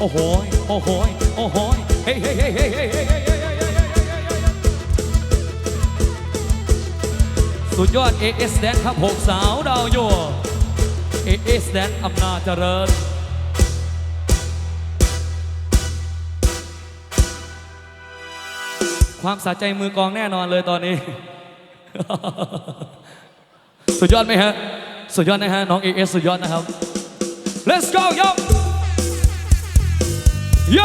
โอ้โหยโอ้โหยโอ้โหยเฮ้ยเฮ้ยเฮ้ยเฮ้ยเฮ้ยเฮ้ยเฮ้ยเฮ้ยเฮ้ยเฮ้ยเฮ้ยสุดยอด AS แดนครับหกสาวดาวโย AS แดนอำนาจเจริญ ความสะใจมือกลองแน่นอนเลยตอนนี้ สุดยอดไหมฮะ สุดยอดนะฮะ น้อง AS สุดยอดนะครับ Let's go โย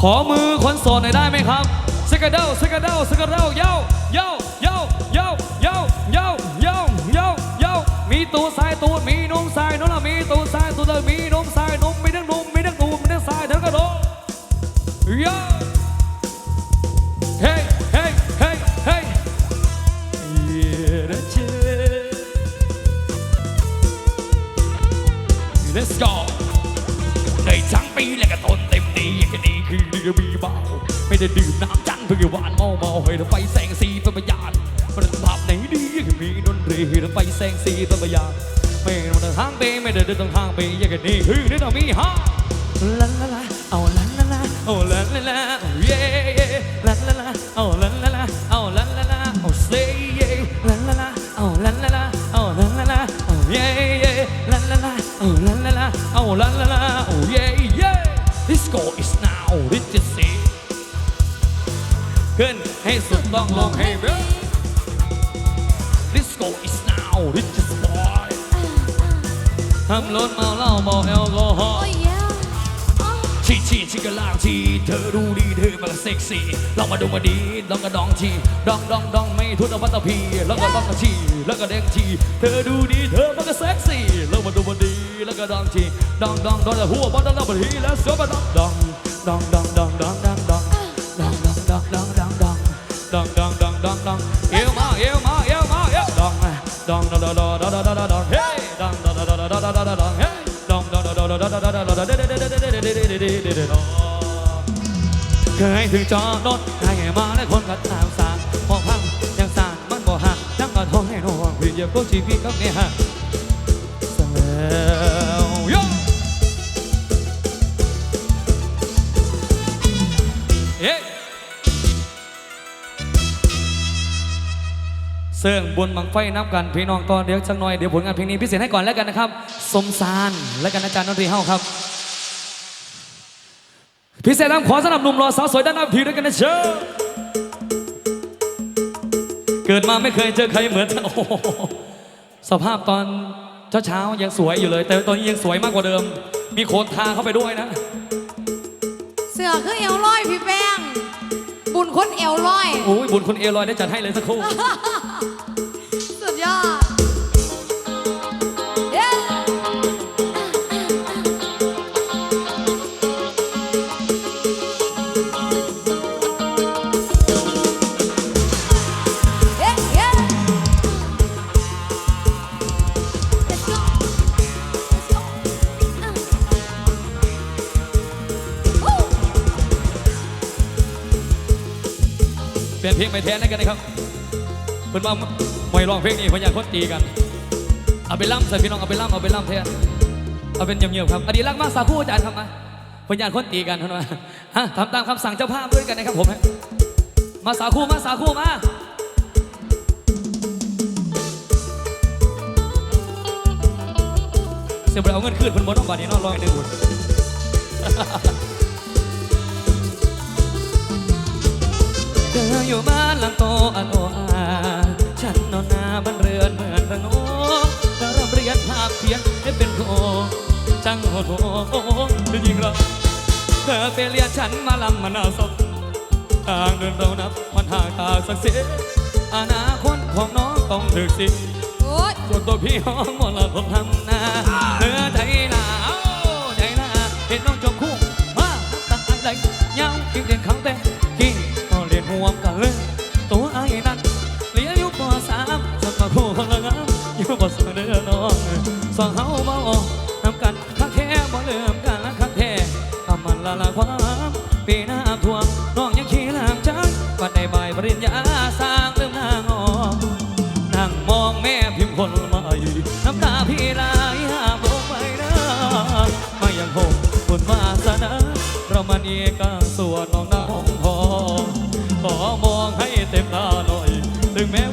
ขอมือคนโสดหน่อยได้ไหมครับสกัดเดาสกัดเดาสกัดเดา yo yo yo yo yo yo yo yo yo มีตูดสายตูดมีนุ่มสายนุ่มละมีตูดสายตูดละมีนุ่มสายนุ่มมีทั้งนุ่มมีทั้งตูดมีทั้งสายทั้งกระโดด yo hey ไม่ได้เดินทางไปยังกันนี่ฮึ่งเดินต่งมีฮะ ทำรถเมาเหล้าเมาแอลกอฮอล์ Oh yeah. Oh. ชีชีชิกะลางชีเธอดูดีเธอมันก็เซ็กซี่ลองมาดูมาดีลองกระดองชีดองดองดองไม่ทุนเอาวัตตพีแล้วก็ต้องกระชีแล้วก็เด้งชีเธอดูดีเธอมันก็เซ็กซี่ลองมาดูมาดีแล้วก็ดองชีดองดองดองแต่หัวบอลดองดองบทีแล้วเสือมาดองดองดองดองดองดองดองดองดองดองดองดองดองดองดองดองดองดองดองเอวมาเอวมาเอวมาเอวดองดองดองดอง เคยถึงจอรถให้มาและคนกันทางสารหอบพังยังสารมันบ่ห่างยังกระทงให้หนวงพี่เดียวก็ชีวิตกับเนี่ยฮะเสลวยเอ๊ะ เสื่องบนบังไฟนับกันพี่น้องตอนเดี๋ยวสักหน่อยเดี๋ยวผลงานเพลงนี้พิเศษให้ก่อนแล้วกันนะครับ สมสารและกันอาจารย์ดนตรีเฮ้าครับ พิเศษน้ำขอสำหรับหนุ่มรอสาวสวยด้านหน้าทีด้วยกันนะเชิญเกิดมาไม่เคยเจอใครเหมือนเธอโอ้สภาพตอนเช้าๆยังสวยอยู่เลย แต่ตอนนี้ยังสวยมากกว่าเดิม มีโคนทาเข้าไปด้วยนะ เสือคือเอวลอยพี่แป้ บุญคนเอวลอย โอ้ยบุญคุณเอลอยได้จัดให้เลยสักครู่ เปลี่ยนเพลงไปแทนกันนะครับเพื่อนว่าไม่ร้องเพลงนี้พราะอยากคนตีกัน เอาไปล่ำใส่พี่น้องเอาไปล่ำเอาไปล่ำแทนเอาเป็นเงียบๆครับอดีตรักมากสาคู่อาจารย์ครับมาพราะอยากคนตีกันเท่านั้นฮะทำตามคำสั่งเจ้าภาพด้วยกันนะครับผมมาสาคู่มาสาคู่มาเสียบเอาเงินคืนเพิ่นบ่ต้องบาดนี้นอนรอยหนึ่ง เธออยู่บ้านหลังโตอันโออาฉันนอนนาบ้านเรือนเหมือนระโนเธอรับเรียนภาพเพียนให้เป็นโคจังโหดโหจริงๆเราเธอไปเรียนฉันมาลำมานาศพทางเดินเรานับมันห่างตาสักเสียอนาคตของน้องต้องถึกสิโอ๊ยส่วนตัวพี่ห้องหมดละผมทำนาเนื้อ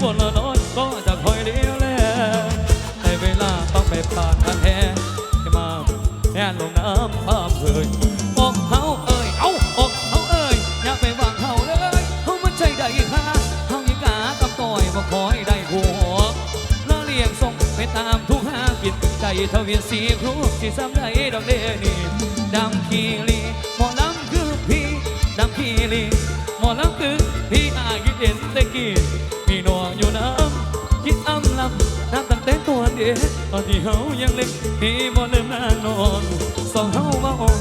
ถึงแม้วันละน้อยก็จะคอยเลี้ยวแลในเวลาต้องไปผ่านอันแท้ให้มาแอนลงน้ำพามเอ่ยอกเฮาเอ่ยเอ้าอกเฮาเอ่ยอย่าไปวางเฮาเลยเฮามันใจได้ค่ะเฮายิงกากับต่อยบ่คอยได้หัวละเลียงส่งไปตามทุกหากินใจทวีสีครูที่ซ้ำได้ดอกเดนี่ดำขีลีหมอลำคือพี่ดำขีลีหมอลำคือพี่อายิเด่นตะกี้ มีหนวงอยู่น้ำคิดอ้ำลำนับตั้งแต่ตัวเด็กตอนที่เฮายังเล็กพี่บ่ลืมหน้านอนสองเฮามาออก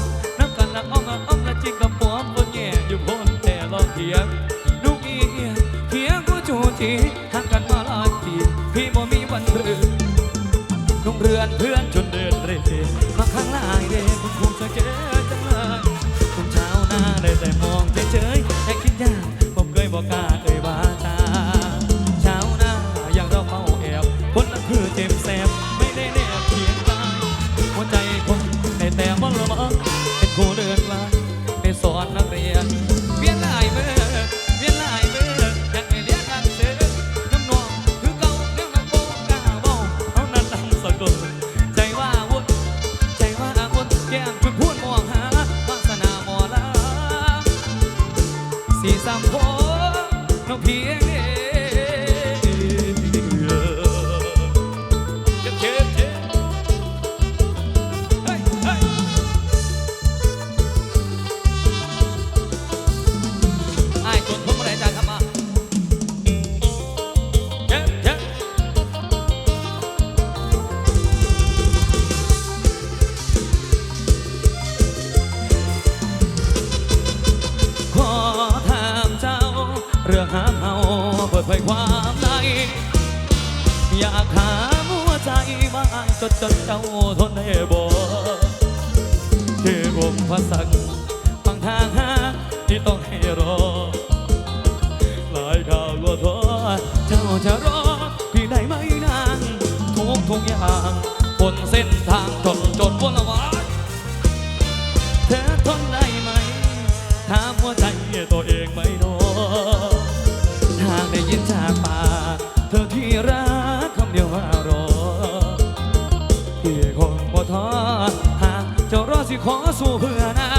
สิขอสู้เพื่อนา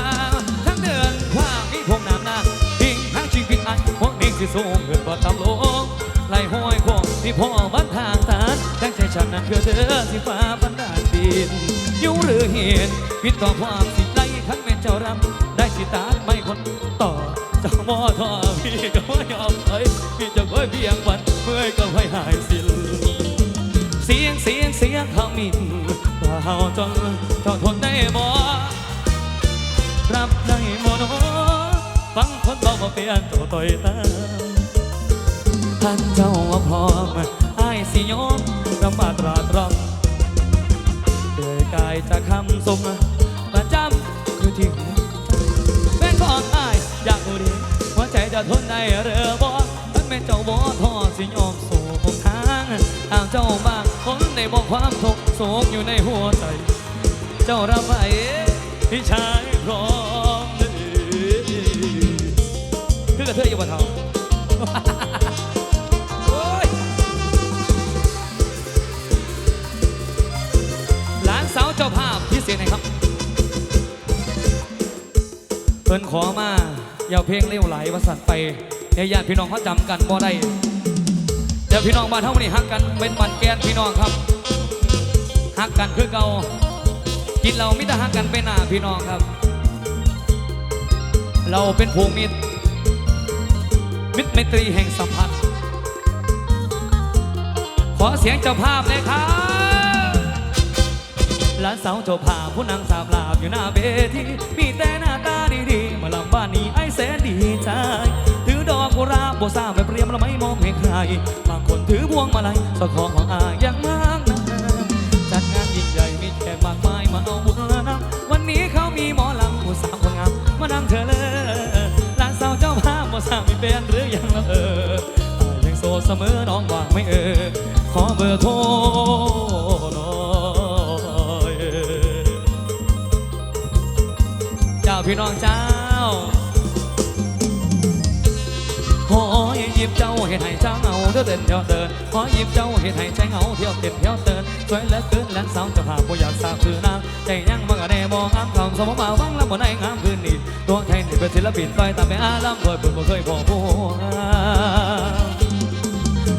ทั้งเดินข้างนี้พงน้ำนาทิ้งทั้งชีวิตอันพวกนี้สิสูงเกินกว่าตำลงไล่ห้อยคงที่พ่อบ้านทางตานตั้งใจฉันนั้นคือเธอสิฟ้าบันดาลดินยู่หรือเห็นผิดต่อความสิไล่ทั้งแม่เจ้ารับได้สิตาไม่คนต่อจ้ามอทอพี่ก็ไม่ยอมถอยพี่จะคอยเพียงวันเมื่อยก็ไม่หายสิ้นเสียงเสียงเสียงขมินว่า เฮาจนเจ้าทนได้บ่รับได้บ่นาะฟังคนบอกว่าเปลี่ยนตัวต่อยตามท่านเจ้าว่าพร้อมอ้ายสิยอมกำมาตราตรองเดือยกายจากคำทรงประจำคือที่หัวแม่ของอ้ายอยากรู้ดีหัวใจจะทนได้หรือบ่มันเป็นเจ้าบ่ทอสิยอมสู่หนทางทางเจ้าบางคนในบอกความทุกข์ โศกอยู่ในหัวใจ เจ้ารับไหวพี่ชายพร้อมเด้อคือกระเทยอยู่บนเท้าหลานสาวเจ้าภาพที่เสียงไหนครับ เพิ่นขอมาอย่าเพลงเร็วไหลวสันไปในญาติพี่น้องเขาจำกันบ่ได้เดี๋ยวพี่น้องบ้านเท่านี้ฮักกันเป็นบันแกนพี่น้องครับ ฮักกันคือเก่ากินเราไมิตรฮักกันไปหน้าพี่น้องครับ เราเป็นผูมิตร มิตรไมตรีแห่งสัมพันธ์ขอเสียงเจ้าภาพเลยครับหลานสาวเจ้าภาพผู้นางสามลาบอยู่หน้าเวทีมีแต่หน้าตาดีๆมาลำบ้านนี้ไอ้แสนดีใจถือดอกกุหลาบโบัวซาแบบเรียมล้วไม่มองให้ใครบางคนถือพวงมาลัยสะของของอายอย่างมา ธอเลยหลานสาวเจ้าภาพบัวซามีเป็นหรือยังละเออยังโสดเสมอน้องว่างไม่เออ ขอเบอร์โทรหน่อยเจ้าพี่น้องเจ้าหอหยิบเจ้าเห็นให้เจ้าเงาเที่ยวเดินเที่ยวเดินหอหยิบเจ้าเห็นให้ใจเงาเที่ยวเต้นเที่ยวเดิน สวยเหลือเกินแลนสาวเจะพาผู้อยากทราบคือนางใจยังมันก็ได้มองงามคำสมมาฟังแล้วบ่ได้งามคืนนี้ตัวไทยนี่เป็นศิลปินต้อยตามไปอาลำเคยเปิดบ่เคยพอผู้า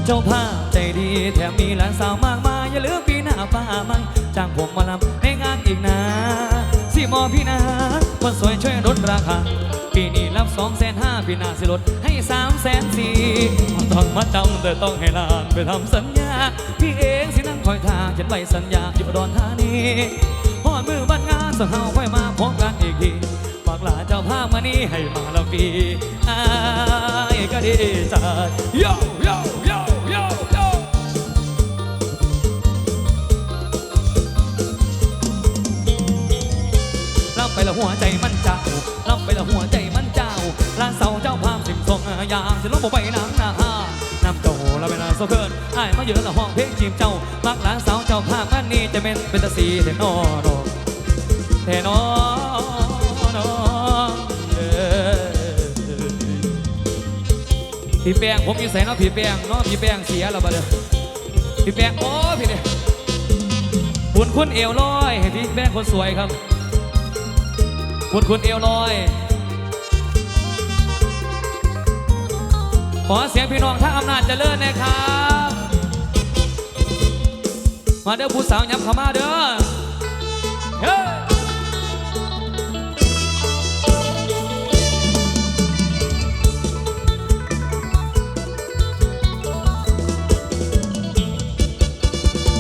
เจ้าภาพใจดีแถมมีหลานสาวมากมายอย่าลืมปีหน้าป้าไม่จ้างผมมาลำในงานอีกนะสิหมอพี่นาคนสวยช่วยลดราคา ปีนี้รับสองแสนห้าปีหน้าสิลดให้สามแสนสี่ต้องมาจำแต่ต้องให้ลานไปทำสัญญา พี่เองสินั่งคอยทางฉันใบสัญญาอยู่อุดอนธานีพอดมือบันงานสังเฮาค่อยมาพบกันอีกทีฝากหลานเจ้าภาพมานี่ให้มาละปีอายก็ดีใจโยโยโยโยโยลำไปละหัวใจมันจ้าลำไปละหัวใจ สิมทรงอยางจะลงบ่ไปน้ำหน้าน้ำเจ้าละเป็นโซเคินไอ้มาเยอะละห้องเพลงจีบเจ้ามักหลานสาวเจ้าภาพมันนี่จะเป็นเป็นตาสีเทนอโนเทนอโนอพี่แป้งผมอยู่ใส่เนาะพี่แป้งเนาะพี่แป้งเสียแล้วบัดเด้อพี่แป้งโอ้พี่เนี่ยคุณคุณเอวลอยให้พี่แป้งคนสวยครับคุณคุณเอวลอย ขอเสียงพี่น้องท่าอำนาจเจริญนะครับ มาเด้อผู้สาวย้ำเข้ามาเด้อเฮ้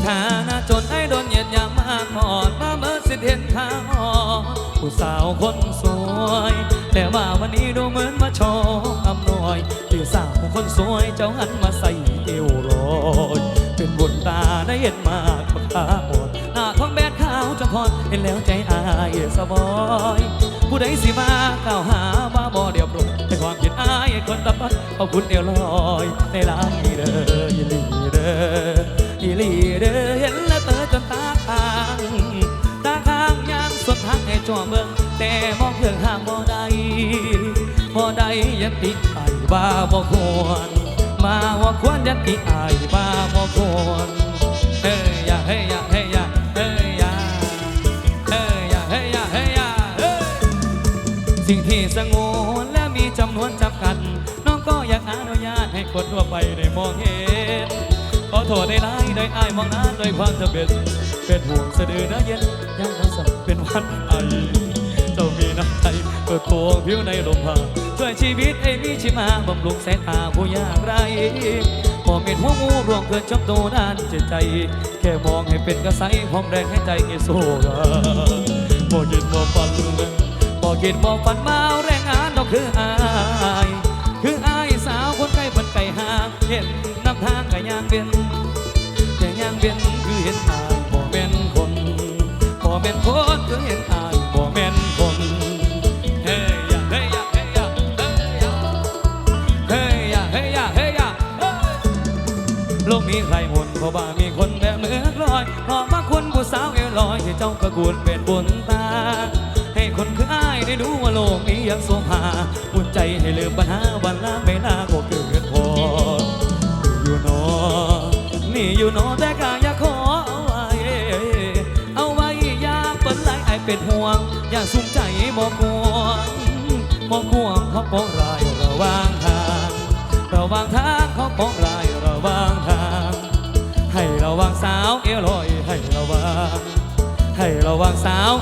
ฐานะจนไอ้โดนเหยียดยามมาก่อนมาเมื่อสิเห็นข่าวผู้สาวคนสวย แต่ว่าวันนี้ดูเหมือนมาโชว์อำนวยที่สาว คนสวยเจ้าหันมาใส่เอวลอยเป็นบุญตาได้เห็นมากกว่าตาบอดหน้าท้องแบดขาวจนพอดเห็นแล้วใจอายสบอย ผู้ใดสิมากล่าวหาว่าบ่เดียวปรุงแต่ความคิดอายคนตับปัดขอบคุณเดียวลอยในร้านนี้เด้ออีลีเด้ออีลีเด้อเห็นแล้วเตอจนตาค้างตาข้างยางสุดทางให้จ่อเมืองแต่มองเพื่องห่างบ่ได้ บ่ได้ยัติไอ้บ้าบ่ควรมาว่าควรยัติไอ้บ้าบ่ควรเฮ้ยอย่าเฮ้ยอย่าเฮ้ยอย่าเฮ้ยอย่าเฮ้ยอย่าเฮ้ยอย่าเฮ้ยอย่าเฮ้ยสิ่งที่สงวนและมีจำนวนจำกัดน้องก็อยากอนุญาตให้คนทั่วไปได้มองเห็นขอโทษได้ไล่ได้อายมองนานด้วยความจำเป็นเป็นห่วงสะดือเนื้อเย็นยังน้ำสับเป็นวันไอ เจ้ามีน้ำใจเปิดโปงผิวในลมพาช่วยชีวิตให้มีชีมาบำรุงแสายตาผู้ยากไรมองเห็นหัวงูรวมเกินจำโตด้านจิตใจ แค่มองให้เป็นกระใสความแรงให้ใจเอโซกาบ่ยินบ่ฟันบอกกินบอกฝันมาเอาแรงงานเราคืออายคืออายสาวคนไกลเพิ่นไก่ห่างเห็นน้ำทางก็ยางเป็นแต่ยางเป็นคือเห็นอายบ่แม่นคนบ่แม่นคนคือเห็นอาย ลกนี้ใครหมดเพราะว่ามีคนแบบเมือกลอยเพราะว่าคุณผู้สาวเอวลอยที่เจ้าประกวดเป็นบุญตา ให้คนคืออ้ายได้รู้ว่าโลกนี้ยังโสภาอุ่นใจให้ลืมปัญหาวันละไม่ลาก็เกิดพออยู่นอนี่อยู่นอแต่กาอยากขอเอาไว้ เอาไว้ยากเปิดไหลไอเป็นห่ว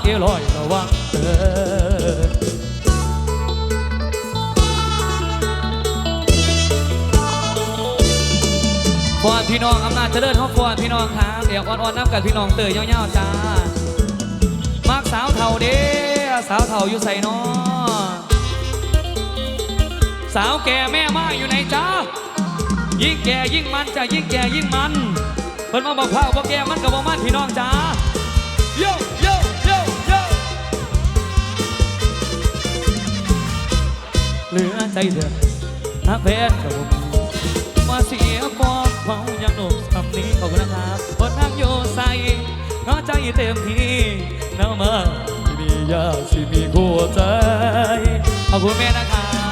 วังสาวเอวลอยระวังเออฟอนพี่น้องอำนาจเจริญเขาฟอนพี่น้องครับเดี๋ยวอ่อนๆน้ำกับพี่น้องเตยเย้าวๆจ้ามักสาวเท่าเด้สาวเท่าอยู่ใส่นอสาวแก่แม่มาอยู่ในจ้ายิ่งแก่ยิ่งมันจะยิ่งแก่ยิ่งมันเพิ่นมาบอกพร้าวบอกแก่มันกับบอกมันพี่น้องจ้า เหลือใจเดือดนักเพชรกับผมมาเสียความเมายังหนุ่มคำนี้ขอบคุณนะครับบนทางโยใส่เงาใจเต็มที่น้ำมาที่มียาที่มีหัวใจขอบคุณแม่นะครับ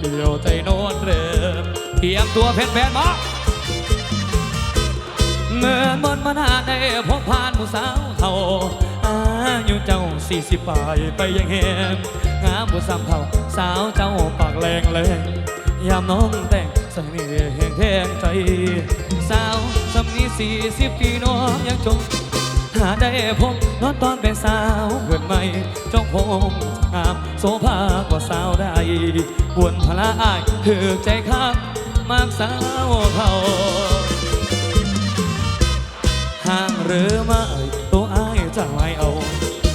ได้เลยเปลี่ยวใจโนอนเริ่มเตรียมตัวแฟนๆมาเมื่อบนมานาได้พบผ่านผู้สาวเท่าอายุเจ้าสี่สิบปลายไปยังแหงงามผู้สามเท่าสาวเจ้าปากแรงแรงยามน้องแต่งใส่นี่แห่งแทงใจ สาวสำนีสี่สิบปีน้องยังจง หาได้พบนอนตอนเป็นสาวเกิดใหม่จ้องผมงามโสภากว่าสาวได้บวนพละอายถือใจข้ามากสาวเขาห่างหรือไม่ตัวอายจะไม่เอา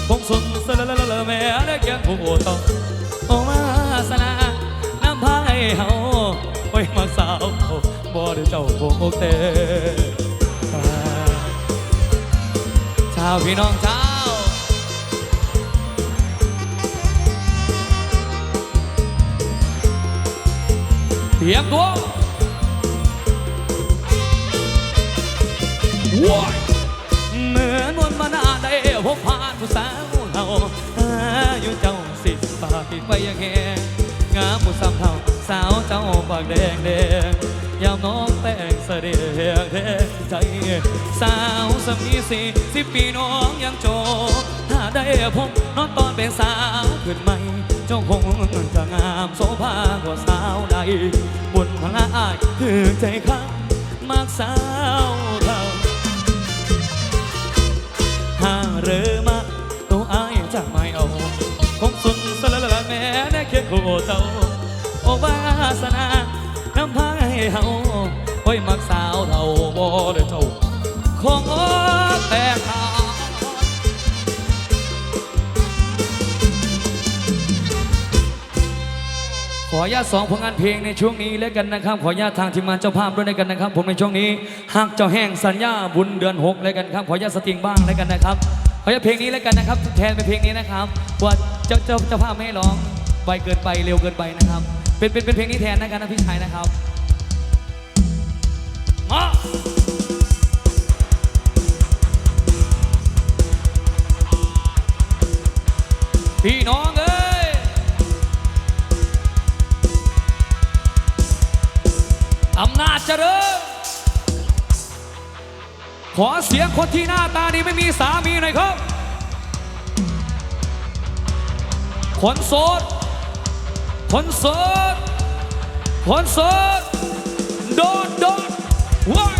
คงสนสละละละละแม่ได้แก่ผู้ต่อโอวาสนาน้ำพายเฮาไว้มาสาวบ่ได้เจ้าโบกเตาวพี่น้องเจ้าเตรียมตัวว้ายเหมือนวันมานาได้พบผ่านผู้สาวเฮาอายุเจ้าสิบปากไปยังแหงงามผู้สามเท่าสาวเจ้าปากแดงแดงยามน้องแต่ง เสด็จแทนใจสาวสำนีสี่สิบปีน้องยังโจ ถ้าได้พบน้องตอนเป็นสาวขึ้นใหม่ เจ้าคงจะงามโสภากว่าสาวใด บุญพละอายคือใจข้างมากสาวเท่าหาเรือมาตัวอายจะไม่เอาคงสุนสละละละแม่ได้เคียงคู่เจ้า โอวาสนา น้ำพายเฮา โอ้ยมักสาวเท่าบ่ได้เจ้าคงแต่ขาขออนุญาตสองผลงานเพลงในช่วงนี้แล้วกันนะครับ ขออนุญาตทางทีมงานเจ้าภาพด้วยแล้วกันนะครับ ผมในช่วงนี้หากเจ้าแห้งสัญญาบุญเดือนหกแล้วกันครับ ขออนุญาตสติงบ้างแล้วกันนะครับ ขออนุญาตเพลงนี้แล้วกันนะครับแทนเป็นเพลงนี้นะครับว่าเจ้าเจ้าเจ้าภาพไม่ให้ร้องไวเกินไปเร็วเกินไปนะครับ เป็นเป็นเป็นเพลงนี้แทนนะครับนะพี่ชายนะครับ มาพี่น้องเอ้ยอำนาจเจริญขอเสียงคนที่หน้าตาดีไม่มีสามีหน่อยครับ คนโสด คนโสด คนโสด โดดโดด One.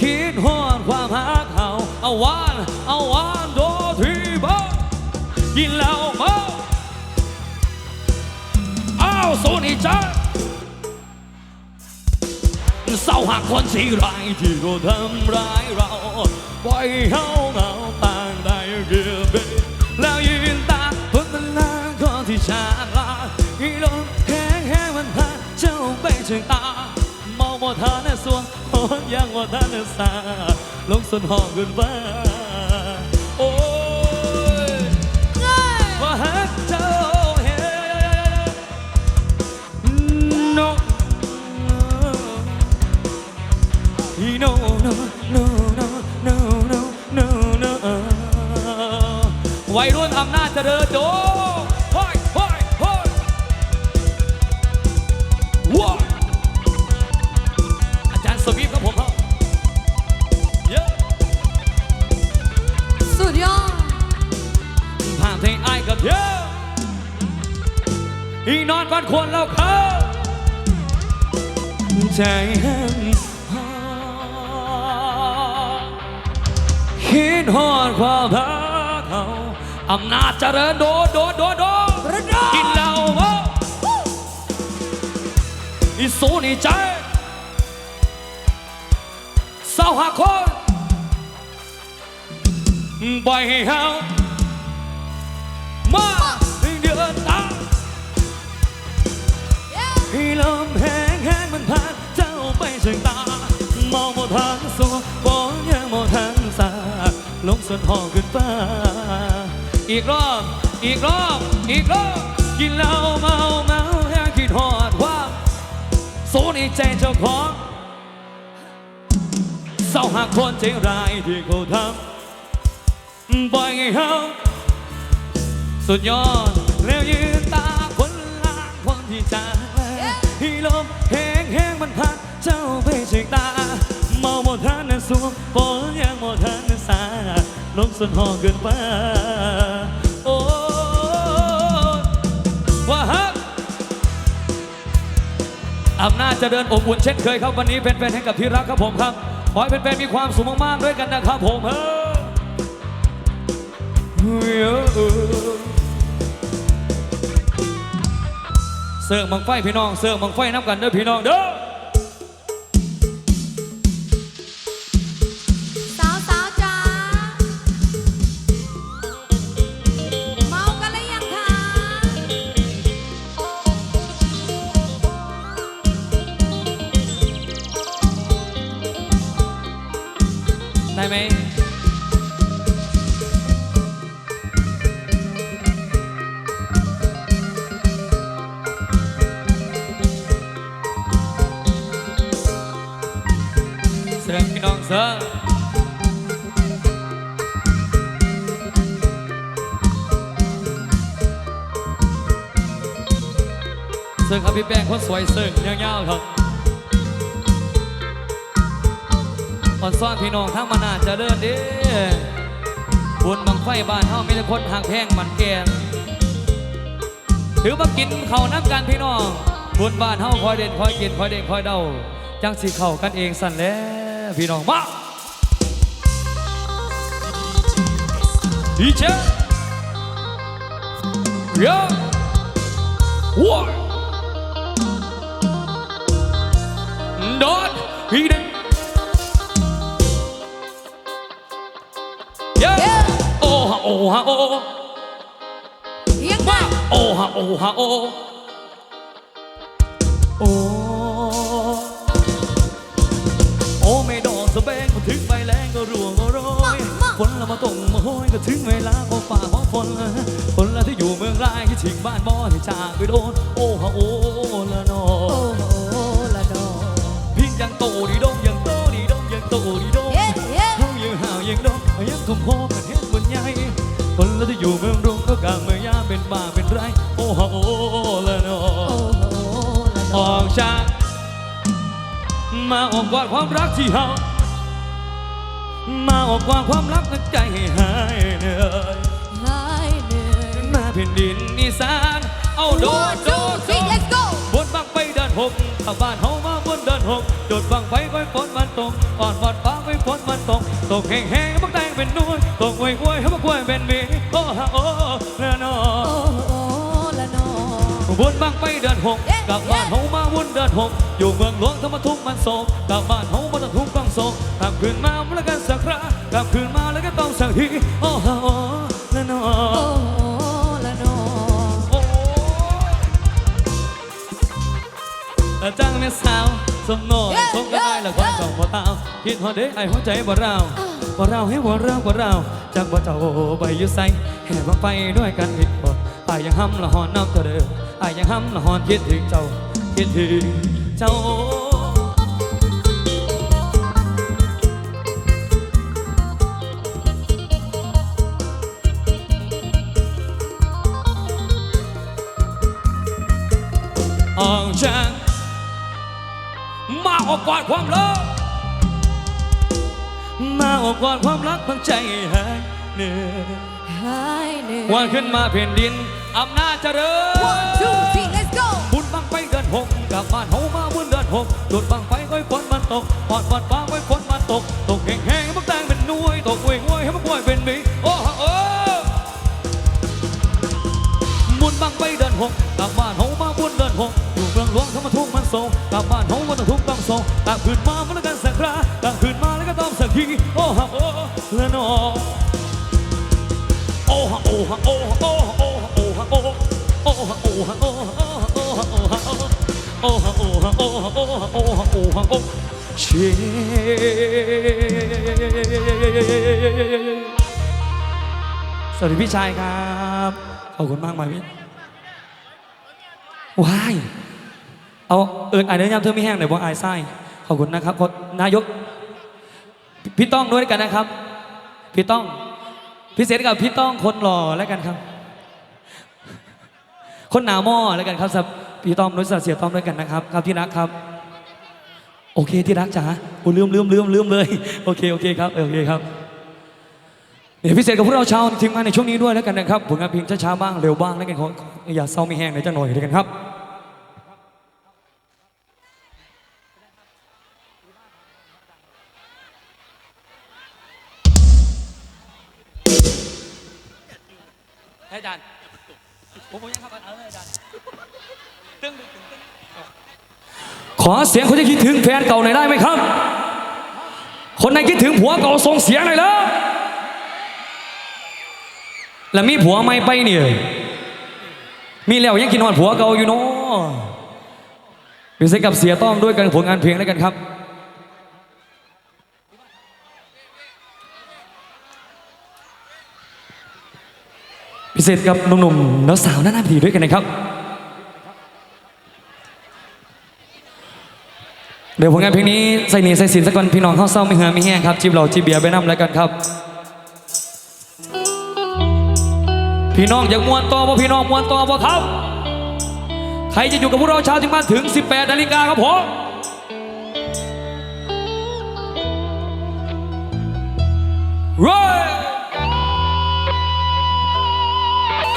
คิดฮอดความหักเขาเอาวานเอาวานโดที่บ้านกินเหล้าเมาเอาวสูนี่จ้าเศร้าหากคนที่ร้ายที่ก็ทำร้ายเราปล่อยเขาเหงาต่างได้เกือบเบ็ดแล้วยืนตาเพิ่งเป็นลางคนที่ชาลาอีลมแห้งแห้งมันพาเจ้าไปถึงตา เมาบ่ทานในสวงคนยังบ่าทานสาลงสนหองขึ้นฟ้าโอ้ยว่าหักเจ้าเฮ้ no no no no no no no no no วัยรุ่นอำนาจเจริญโด สวีทครับผมครับเยอะสุดยอดผ่านเพลงไอ้กับเยอะอีนอนก่อนควรแล้วครับใจห้ามคิดหอดความรักเขาอำนาจเจริญโดโดโดโดกินเหล้าอีสูนี่ใจาหาคนปล่อยให้เฮามาเดือนตามให้ลมแห้งแห้งมันผ่านเจ้าไปถึงตามองบ่ทางสวบ่ยังบ่ทางสาลงส่วนห้องขึ้นฟ้าอีกรอบ อีกรอบ อีกรอบ กินเหล้าเมาเมาแห้งคิดหอดว่าสูในใจเจ้าของเศร้าหากคนใจร้ายที่เขาทำปล่อยให้เขาสุดยอดแล้วยืนตาคนละคนที่ใจให้ลมแห้งแห้งมันพัดเจ้าไปเฉียงตาเมาหมดทันนะสวมฝนยังหมดทันนะสาลมส่วนหอเกินฟ้าโอ้ว่าฮักอำนาจจะเดินอบอุ่นเช่นเคยครับวันนี้เป็นแฟนๆให้กับที่รักครับผมครับ ขอให้เป็นแฟนๆมีความสุขมากๆด้วยกันนะครับผมเฮ้อเสิร์ฟบังไฟพี่น้องเสิร์ฟบังไฟน้ำกันเด้อพี่น้องเด้อ คนสวยเสิร์ฟยาวๆครับอ่อนซ่อนพี่น้องทั้งมานาจะเลิศเด้บุญบังไฟบ้านเฮามีแต่คนหักแพงมันแกงถือว่ากินเขาน้ำกันพี่น้องบุญบ้านเฮาคอยเด่นคอยกินคอยเด่นคอยเดาจังสิเข้ากันเองสั่นแล้วพี่น้องมาดีเจเยอะว้า ดอนฮีเดนเย้โอ้ฮะโอ้ฮะโอ้ยังไงโอ้ฮะโอ้ฮะโอ้โอ้โอ้ไม่ดอกสะแบงพอถึงใบแรงก็ร่วงก็โรยฝนละมาตกมาโหยก็ถึงเวลาของฝ่าของฝนคนละที่อยู่เมืองรายที่ทิ้งบ้านบ่ที่จากไปโดน โอ้ฮะโอ้ละนอ โอ้ โตดีดเย้เย้เฮายังห่าวยังดงยังทุ่มโคกันเฮ็ดบนใหญ่คนละที่อยู่เมืองรุงก็กลางเมืองยาเป็นบ้าเป็นไรโอ้โอ้ละนอโอ้โหละดออกจากมาออกกอดความรักที่เฮามาออกกอดความรักนั้นใจให้หายเหนื่อยหายเหนื่อยมาแผ่นดินอีสานเอาโดดโดดโดด let's go บนบังไปเดินหกเข้าบ้านเฮา หกโดดบังไฟก้อยฝนมันตกอ่อนบอดฟ้าก้อยฝนมันตกตกแห้งแห้งบักแตงเป็นนวลตกอวยอวยให้บักกล้วยเป็นหมีโอ้ฮะโอ้ละนอโอ้โหละนอวนบังไปเดินหกเอ๊ะกลับบ้านเฮามาวนเดินหกอยู่เมืองหลวงธรรมทุกข์มันโศกกลับบ้านเฮามาต้องทุกข์ต้องโศกกลับคืนมาแล้วกันสักครั้งกลับคืนมาแล้วก็ต้องสักทีโอ้ฮะโอ้ละนอโอ้โหละนอโอ้แต่จังแม่สาว สมโนยสมกันได้ละความของบ่ตาวคิดฮอดเด้ไอ้หัวใจบ่ราวบ่ราวให้บ่ราวบ่ราวจากบ่เจ้าไปอยู่ไสแห่บังไปด้วยกันผิดบ่อายยังห้ำละหอนน้ำตัวเดิมอายยังห้ำละหอนคิดถึงเจ้าคิดถึงเจ้าออกจากมา ออกกอดความรักมาออกกอดความรักพังใจหายเหนื่อยหายเหนื่อยวันขึ้นมาแผ่นดินอำนาจเจริญ One two three let's กลับบ้านเฮามาบุญเดือนหกจุดบังไฟก้อยฝนมันตกหอดวัดฟ้าก้อยฝนมันตก ตกแห้งๆให้มันแตงเป็นหน่วยตกห่วยห่วยๆให้มันกล้วยเป็นหมีโอ้ฮะโอ้บุญบังไปเดินหกกลับบ้านเฮามาบุญเดินหกอยู่เมืองหลวงธรรมทุ่งมันโศกกลับบ้านเฮาวันทุ่งต้อง โศกต่างคืนมามันแล้วกันสักคราต่างคืนมาแล้วก็ต้องสักทีโอ้ฮะโอ้ละนอโอ้ฮะโอ้ฮะโอ้ฮะโอ้ฮะโอ้ฮะโอ้ฮะโอ้โอ้ฮะโอ้ฮะโอ้ฮะโอ้ฮะโอ้ฮะโอ้ฮะโอ้ฮะโอ้ฮะโอ้ฮะโอ้ฮะโอ้ฮะโอ้ฮะโอ้เชสวัสดีพี่ชายครับขอบคุณมากมายพี่ว้าย เอาเอิญอายเนื้อยำเธอไม่แห้งหน่อยว่าอายไส้ขอบคุณนะครับขอนายก พี่ต้องด้วยกันนะครับ พี่ต้องพิเศษกับพี่ต้องคนหล่อแล้วกันครับ คนหนาหม้อแล้วกันครับสับพี่ต้อมนุ้ยสัตว์เสียต้อมด้วยกันนะครับ ครับที่รักครับ โอเคที่รักจ๋าโอ้ลืมลืมลืมลืมเลยโอเคโอเคครับเออโอเคครับเดี๋ยพิเศษกับพวกเราชาวทีมงานในช่วงนี้ด้วยแล้วกันนะครับผลงานเพลงช้าๆบ้างเร็วบ้างแล้วกันขออย่าเศร้าไม่แห้งเลยจะหน่อยด้วยกันครับ อเสียงคนที่คิดถึงแฟนเก่าหน่อยได้ไหมครับ คนไหนคิดถึงผัวเก่าส่งเสียงหน่อยแล้วแล้วมีผัวไม่ไปเนี่ยมีแล้วยังกินนอนผัวเก่าอยู่เนาะพิเศษกับเสียต้องด้วยกันผลงานเพลงแล้วยกันครับพิเศษกับหนุ่มๆแล้วสาวหน้าหน้าผีด้วยกันนะครับ เดี๋ยวผลงานเพลงนี้ใส่หนีใส่สินสักวันพี่น้องเข้าเศร้าไม่เหือไม่แห้งครับจิบเหล่าจิบเบียร์ไปน้ำแล้วกันครับ พี่น้องอยากมวนต่อบ่พี่น้องมวนต่อบ่ครับ ใครจะอยู่กับพวกเราชาวที่มาถึง 18นาฬิกาครับผมเร้ย